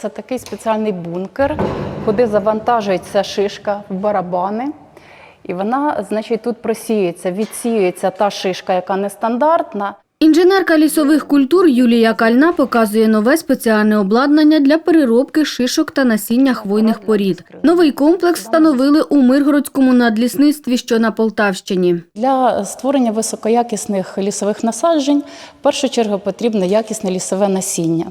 Це такий спеціальний бункер, куди завантажується шишка в барабани. І вона, значить, тут просіюється, відсіюється та шишка, яка нестандартна. Інженерка лісових культур Юлія Кальна показує нове спеціальне обладнання для переробки шишок та насіння хвойних порід. Новий комплекс встановили у Миргородському надлісництві, що на Полтавщині. Для створення високоякісних лісових насаджень в першу чергу потрібне якісне лісове насіння.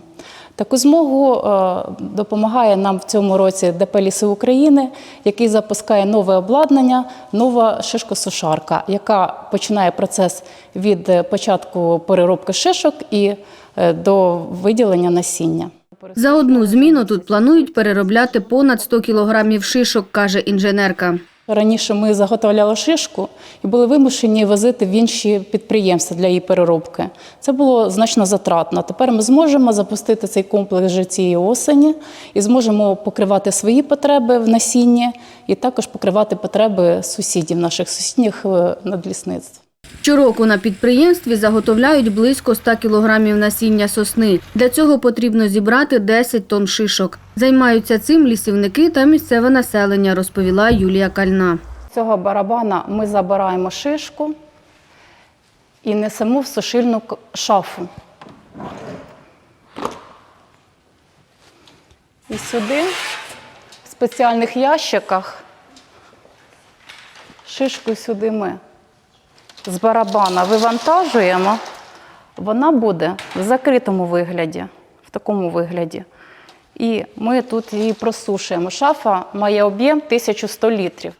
Таку змогу е, допомагає нам в цьому році ДП «Ліси України, який запускає нове обладнання, нова шишкосушарка, яка починає процес від е, початку переробки шишок і е, до виділення насіння. За одну зміну тут планують переробляти понад 100 кілограмів шишок, каже інженерка. Раніше ми заготовляли шишку і були вимушені возити в інші підприємства для її переробки. Це було значно затратно. Тепер ми зможемо запустити цей комплекс вже цієї осені і зможемо покривати свої потреби в насінні і також покривати потреби сусідів, наших сусідніх е, надлісництв. Щороку на підприємстві заготовляють близько 100 кілограмів насіння сосни. Для цього потрібно зібрати 10 тонн шишок. Займаються цим лісівники та місцеве населення, розповіла Юлія Кальна. Цього барабана ми забираємо шишку і несемо в сушильну шафу. І сюди, в спеціальних ящиках, шишку сюди ми з барабана вивантажуємо. Вона буде в закритому вигляді, в такому вигляді. І ми тут її просушуємо. Шафа має об'єм 1100 літрів.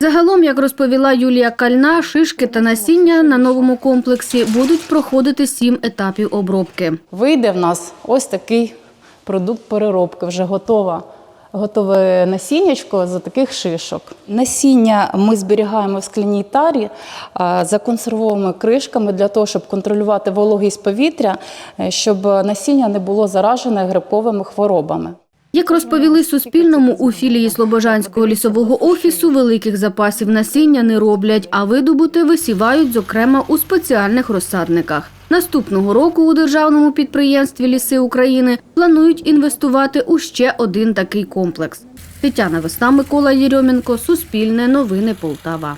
Загалом, як розповіла Юлія Кальна, шишки та насіння на новому комплексі будуть проходити сім етапів обробки. Вийде в нас ось такий продукт переробки, вже готова. Готове насіннячко за таких шишок. Насіння ми зберігаємо в скляній тарі, за консервовими кришками для того, щоб контролювати вологість повітря, е, щоб насіння не було заражене грибковими хворобами. Як розповіли Суспільному, у філії Слобожанського лісового офісу великих запасів насіння не роблять, а видобути висівають, зокрема, у спеціальних розсадниках. Наступного року у державному підприємстві Ліси України планують інвестувати у ще один такий комплекс. Тетяна Весна, Микола Єрьомінко, Суспільне, Новини Полтава.